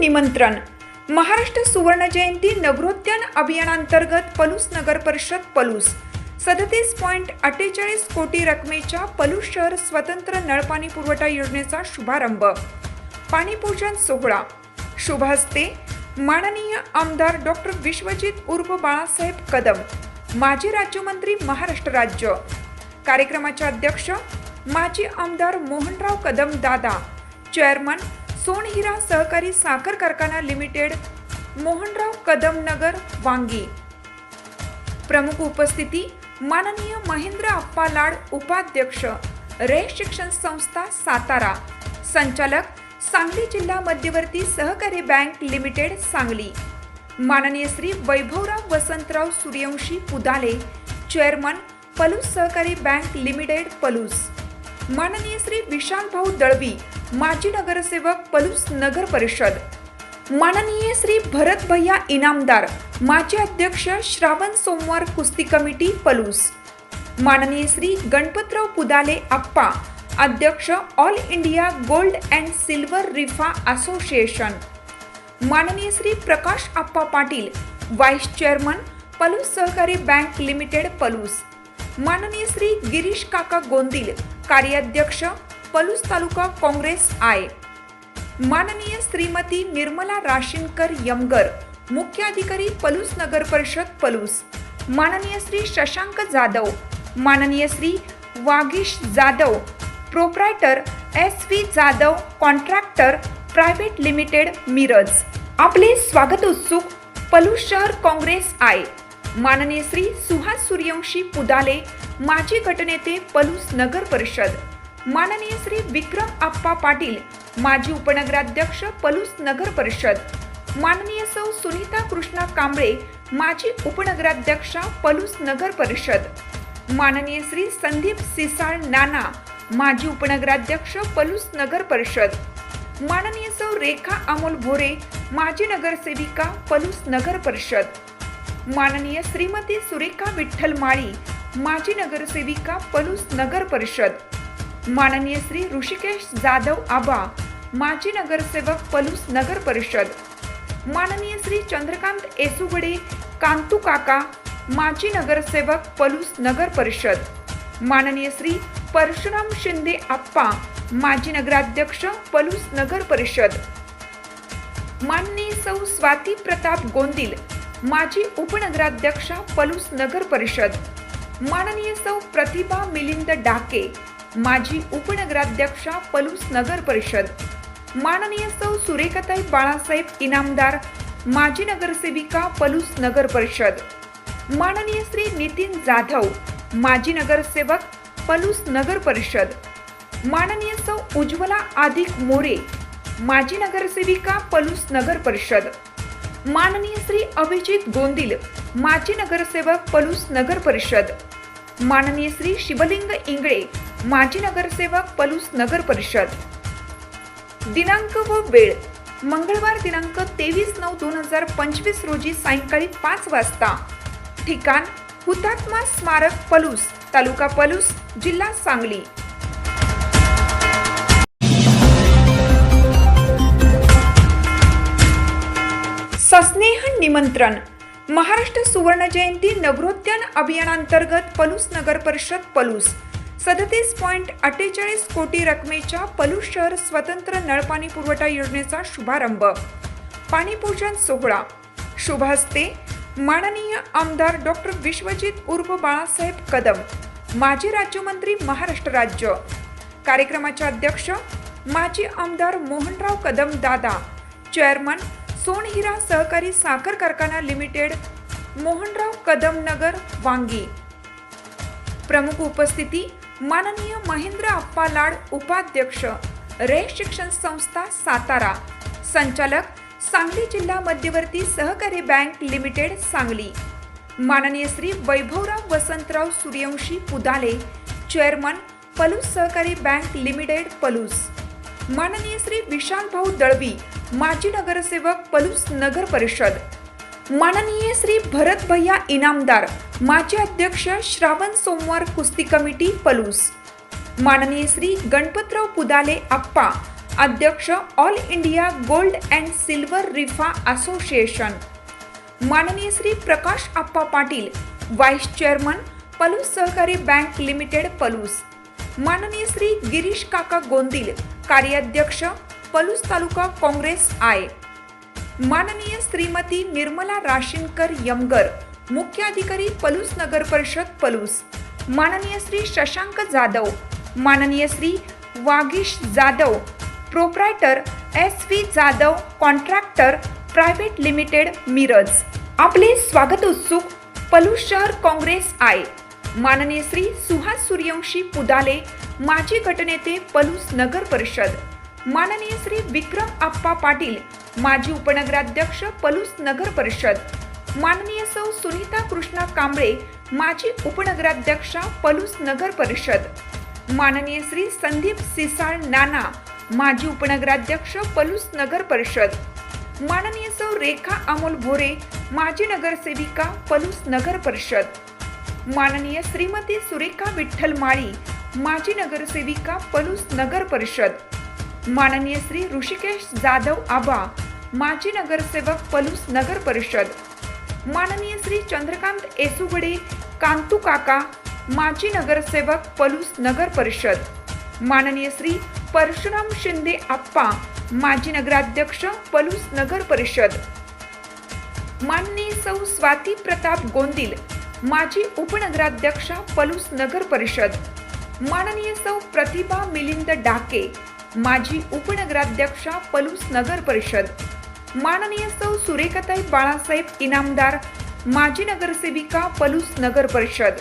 निमंत्रण. महाराष्ट्र सुवर्ण जयंती नगरोत्यान अभियानांतर्गत पलूस नगर परिषद पलूस. सदतीस पॉईंट अठ्ठेचाळीस कोटी रकमेच्या पलूस शहर स्वतंत्र नळपाणी पुरवठा योजनेचा शुभारंभ. पाणीपूजन सोहळा. शुभ हस्ते माननीय आमदार डॉक्टर विश्वजित उर्फ बाळासाहेब कदम माजी राज्यमंत्री महाराष्ट्र राज्य. कार्यक्रमाचे अध्यक्ष माजी आमदार मोहनराव कदम दादा चेअरमन सोनहिरा सहकारी साखर कारखाना लिमिटेड मोहनराव कदम नगर वांगी. प्रमुख उपस्थिती माननीय महेंद्र अप्पा लाड उपाध्यक्ष. रे शिक्षण संस्था सातारा. संचालक सांगली जिल्हा मध्यवर्ती सहकारी बँक लिमिटेड सांगली. माननीय श्री वैभवराव वसंतराव सूर्यवंशी पुदाले चेअरमन पलूस सहकारी बँक लिमिटेड पलूस. माननीय श्री विशाल भाऊ दळवी माजी नगरसेवक पलूस नगर परिषद. माननीय श्री भरत भैया इनामदार माजी अध्यक्ष श्रावण सोमवार कुस्ती कमिटी पलूस. माननीय श्री गणपतराव पुदाले आप्पा अध्यक्ष All India gold and silver रिफा association. माननीय श्री प्रकाश आप्पा पाटील व्हाईस चेअरमन पलूस सहकारी बँक लिमिटेड पलूस. माननीय श्री गिरीश काका गोंदिल कार्याध्यक्ष पलूस तालुका काँग्रेस आय माननीय श्रीमती निर्मला राशिनकर यमगर मुख्याधिकारी पलूस नगर परिषद पलूस. माननीय श्री शशांक जाधव माननीय Shri Vagish Jadhav proprietor S V Jadhav contractor private limited Miraj. आपले स्वागत उत्सुक पलूस शहर काँग्रेस आय माननीय श्री सुहास सूर्यवंशी पुदाले माजी गटनेते पलूस नगर परिषद. माननीय श्री विक्रम आप्पा पाटील माजी उपनगराध्यक्ष पलूस नगर परिषद माननीय सौ सुनीता कृष्णा कांबळे माजी उपनगराध्यक्षा पलूस नगर परिषद माननीय श्री संदीप सिसाळ नाना माजी उपनगराध्यक्ष पलूस नगर परिषद माननीय सौ रेखा अमोल भोरे माजी नगरसेविका पलूस नगर परिषद माननीय श्रीमती सुरेखा विठ्ठल माळी माजी नगरसेविका पलूस नगर परिषद माननीय श्री ऋषिकेश जाधव आबा माजी नगरसेवक पलूस नगर परिषद माननीय श्री चंद्रकांत येसुगडे कांतू काका माजी नगरसेवक पलूस नगर परिषद माननीय श्री परशुराम शिंदे आप्पा माजी नगराध्यक्ष पलूस नगर परिषद. माननीय सौ स्वाती प्रताप गोंदिल माजी उपनगराध्यक्षा पलूस नगर परिषद. माननीय सौ प्रतिभा मिलिंद डाके माजी उपनगराध्यक्षा पलूस नगर परिषद. माननीय सौ सुरेखाताई बाळासाहेब इनामदार माजी नगरसेविका पलूस नगर परिषद. माननीय श्री नितीन जाधव माजी नगरसेवक पलूस नगर परिषद. माननीय सौ उज्ज्वला अधिक मोरे माजी नगरसेविका पलूस नगर परिषद. माननीय श्री अभिजित गोंदिल माजी नगरसेवक पलूस नगर परिषद. माननीय श्री शिवलिंग इंगळे माजी नगरसेवक पलूस नगर परिषद. दिनांक व वेळ. मंगळवार दिनांक तेवीस नऊ दोन हजार पंचवीस रोजी सायंकाळी पाच वाजता. ठिकाण हुतात्मा स्मारक पलूस तालुका पलूस जिल्हा सांगली. सस्नेह निमंत्रण. महाराष्ट्र सुवर्ण जयंती नगरोत्यान अभियानांतर्गत पलूस नगर परिषद पलूस. सदतीस पॉईंट अठ्ठेचाळीस कोटी रकमेच्या पलूस शहर स्वतंत्र नळपाणी पुरवठा योजनेचा शुभारंभ. पाणीपूजन सोहळा. शुभ हस्ते माननीय आमदार डॉक्टर विश्वजित उर्फ बाळासाहेब कदम. माजी राज्यमंत्री महाराष्ट्र राज्य. कार्यक्रमाचे अध्यक्ष माजी आमदार मोहनराव कदम दादा. चेअरमन सोनहिरा सहकारी साखर कारखाना लिमिटेड मोहनराव कदम नगर वांगी. प्रमुख उपस्थिती माननीय महेंद्र अप्पा लाड उपाध्यक्ष रे शिक्षण संस्था सातारा. संचालक सांगली जिल्हा मध्यवर्ती सहकारी बँक लिमिटेड सांगली. माननीय श्री वैभवराव वसंतराव सूर्यवंशी पुदाले चेअरमन पलूस सहकारी बँक लिमिटेड पलूस. माननीय श्री विशाल भाऊ दळवी माजी नगरसेवक पलूस नगर परिषद. माननीय श्री भरत भैया इनामदार माजी अध्यक्ष श्रावण सोमवार कुस्ती कमिटी पलूस. माननीय श्री गणपतराव पुदाले आप्पा अध्यक्ष All India gold and silver रिफा association. माननीय श्री प्रकाश आप्पा पाटील व्हाईस चेअरमन पलूस सहकारी बँक लिमिटेड पलूस. माननीय श्री गिरीश काका गोंदिल कार्याध्यक्ष पलूस तालुका काँग्रेस आय. माननीय श्रीमती निर्मला राशीनकर यमगर मुख्याधिकारी पलूस नगर परिषद पलूस माननीय श्री शशांक जाधव माननीय Shri Vagish Jadhav proprietor S V Jadhav contractor private limited Miraj. आपले स्वागत उत्सुक पलूस शहर काँग्रेस आय. माननीय श्री सुहास सूर्यवंशी पुदाले माजी गटनेते पलूस नगर परिषद. माननीय श्री विक्रम आप्पा पाटील माजी उपनगराध्यक्ष पलूस नगर परिषद माननीय सौ सुनीता कृष्णा कांबळे माजी उपनगराध्यक्षा पलूस नगर परिषद माननीय श्री संदीप सिसाळ नाना माजी उपनगराध्यक्ष पलूस नगर परिषद माननीय सौ रेखा अमोल भोरे माजी नगरसेविका पलूस नगर परिषद माननीय श्रीमती सुरेखा विठ्ठल माळी माजी नगरसेविका पलूस नगर परिषद माननीय श्री ऋषिकेश जाधव आबा माजी नगरसेवक पलूस नगर परिषद माननीय श्री चंद्रकांत येसुगडे कांतू काका माजी नगरसेवक पलूस नगर परिषद माननीय श्री परशुराम शिंदे आप्पा माजी नगराध्यक्ष पलूस नगर परिषद. माननीय सौ स्वाती प्रताप गोंदिल माजी उपनगराध्यक्ष पलूस नगर परिषद. माननीय सौ प्रतिभा मिलिंद डाके माजी उपनगराध्यक्षा पलूस नगर परिषद. माननीय सौ सुरेखाताई बाळासाहेब इनामदार माजी नगरसेविका पलूस नगर परिषद.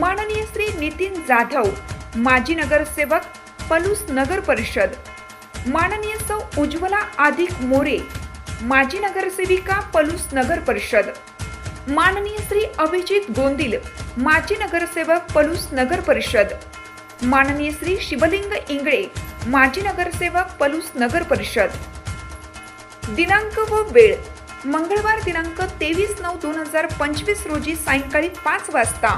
माननीय श्री नितीन जाधव माजी नगरसेवक पलूस नगर परिषद. माननीय सौ उज्ज्वला आधिक मोरे माजी नगरसेविका पलूस नगर परिषद. माननीय श्री अभिजित गोंदिल माजी नगरसेवक पलूस नगर परिषद. माननीय श्री शिवलिंग इंगळे माजी नगरसेवक पलूस नगर परिषद. दिनांक व वेळ. मंगळवार दिनांक तेवीस नऊ दोन हजार पंचवीस रोजी सायंकाळी पाच वाजता.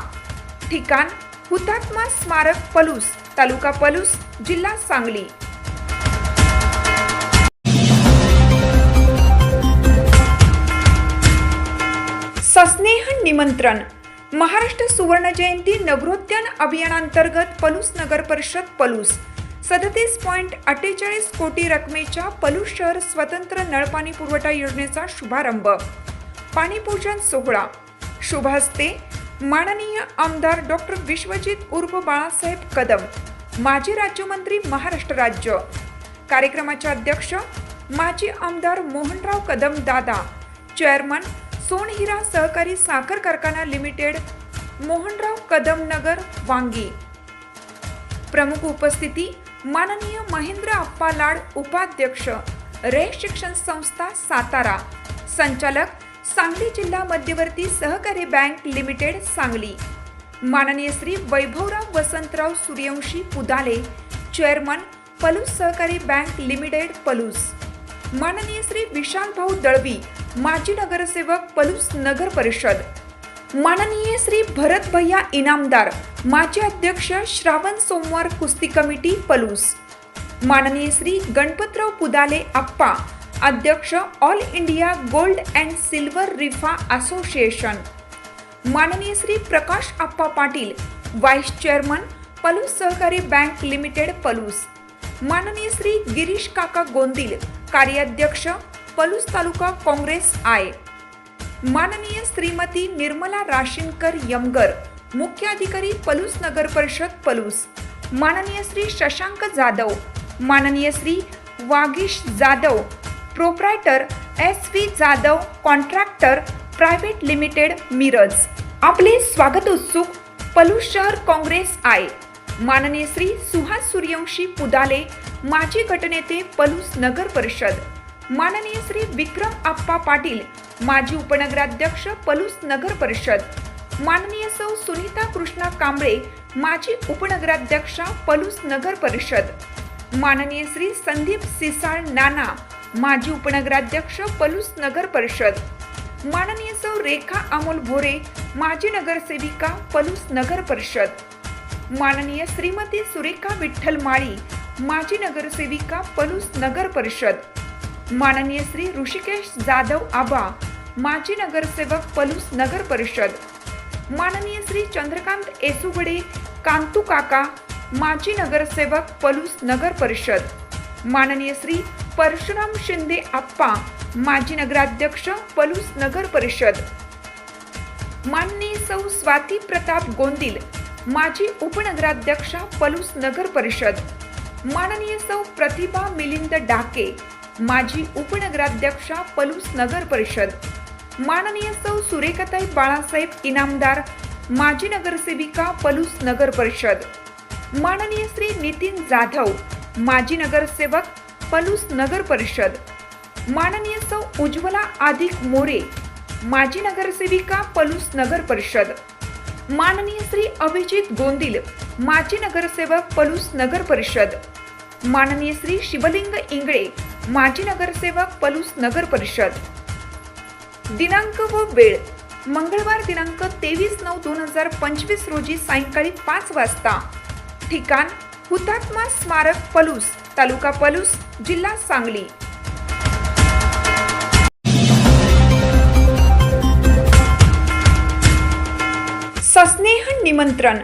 ठिकाण हुतात्मा स्मारक पलूस तालुका पलूस जिल्हा सांगली. सस्नेह निमंत्रण. महाराष्ट्र सुवर्ण जयंती नगरोत्यान अभियानांतर्गत पलूस नगर परिषद पलूस. सदतीस पॉईंट अठ्ठेचाळीस कोटी रकमेच्या पलूस शहर स्वतंत्र नळपाणी पुरवठा योजनेचा शुभारंभ. पाणीपूजन सोहळा. शुभ हस्ते माननीय आमदार डॉक्टर विश्वजित उर्फ बाळासाहेब कदम. माजी राज्यमंत्री महाराष्ट्र राज्य. कार्यक्रमाचे अध्यक्ष माजी आमदार मोहनराव कदम दादा. चेअरमन सोनहिरा सहकारी साखर कारखाना लिमिटेड मोहनराव कदम नगर वांगी. प्रमुख उपस्थिती माननीय महेंद्र अप्पा लाड उपाध्यक्ष रे शिक्षण संस्था सातारा संचालक सांगली जिल्हा मध्यवर्ती सहकारी बँक लिमिटेड सांगली. माननीय श्री वैभवराव वसंतराव सूर्यवंशी पुदाले चेअरमन पलूस सहकारी बँक लिमिटेड पलूस. माननीय श्री विशाल भाऊ दळवी माजी नगरसेवक पलूस नगर परिषद. माननीय श्री भरत भैया इनामदार माजी अध्यक्ष श्रावण सोमवार कुस्ती कमिटी पलूस. माननीय श्री गणपतराव पुदाले आप्पा अध्यक्ष All India gold and silver रिफा association. माननीय श्री प्रकाश आप्पा पाटील व्हाईस चेअरमन पलूस सहकारी बँक लिमिटेड पलूस. माननीय श्री गिरीश काका गोंदिल कार्याध्यक्ष पलूस तालुका काँग्रेस आय. माननीय श्रीमती निर्मला राशीनकर यमगर मुख्याधिकारी पलूस नगर परिषद पलूस. माननीय श्री शशांक जाधव माननीय Shri Vagish Jadhav proprietor S V Jadhav contractor private limited Miraj. आपले स्वागत उत्सुक पलूस शहर काँग्रेस आय. माननीय श्री सुहास सूर्यवंशी पुदाले माजी गटनेते पलूस नगर परिषद. माननीय श्री विक्रम आप्पा पाटील माजी उपनगराध्यक्ष पलूस नगर परिषद माननीय सौ सुनीता कृष्णा कांबळे माजी उपनगराध्यक्षा पलूस नगर परिषद माननीय श्री संदीप सिसाळ नाना माजी उपनगराध्यक्ष पलूस नगर परिषद माननीय सौ रेखा अमोल भोरे माजी नगरसेविका पलूस नगर परिषद माननीय श्रीमती सुरेखा विठ्ठल माळी माजी नगरसेविका पलूस नगर परिषद माननीय श्री ऋषिकेश जाधव आबा माजी नगरसेवक पलूस नगर परिषद माननीय श्री चंद्रकांत येसुगडे कांतू काका माजी नगरसेवक पलूस नगर परिषद माननीय श्री परशुराम शिंदे आप्पा माजी नगराध्यक्ष पलूस नगर परिषद. माननीय सौ स्वाती प्रताप गोंदिल माजी उपनगराध्यक्षा पलूस नगर परिषद. माननीय सौ प्रतिभा मिलिंद डाके माजी उपनगराध्यक्षा पलूस नगर परिषद. माननीय सौ सुरेखाताई बाळासाहेब इनामदार माजी नगरसेविका पलूस नगर परिषद. माननीय श्री नितीन जाधव माजी नगरसेवक पलूस नगर परिषद. माननीय सौ उज्ज्वला आधिक मोरे माजी नगरसेविका पलूस नगर परिषद. माननीय श्री अभिजित गोंदिल माजी नगरसेवक पलूस नगर परिषद. माननीय श्री शिवलिंग इंगळे माजी नगरसेवक पलूस नगर परिषद. दिनांक व वेळ. मंगळवार दिनांक तेवीस नऊ दोन हजार पंचवीस रोजी सायंकाळी पाच वाजता. ठिकाण हुतात्मा स्मारक पलूस तालुका पलूस जिल्हा सांगली. सस्नेह निमंत्रण.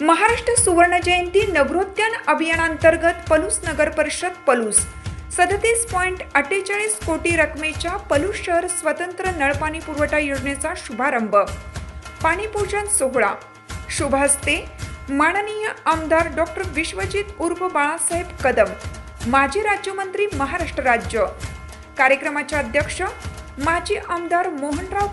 महाराष्ट्र सुवर्ण जयंती नगरोत्यान अभियानांतर्गत पलूस नगर परिषद पलूस. सदतीस पॉईंट अठ्ठेचाळीस कोटी रकमेच्या पलूस शहर स्वतंत्र नळपाणी पुरवठा योजनेचा शुभारंभ. पाणीपूजन सोहळा. शुभ हस्ते माननीय आमदार डॉक्टर विश्वजित उर्फ बाळासाहेब कदम माजी राज्यमंत्री महाराष्ट्र राज्य. कार्यक्रमाचे अध्यक्ष माजी आमदार मोहनराव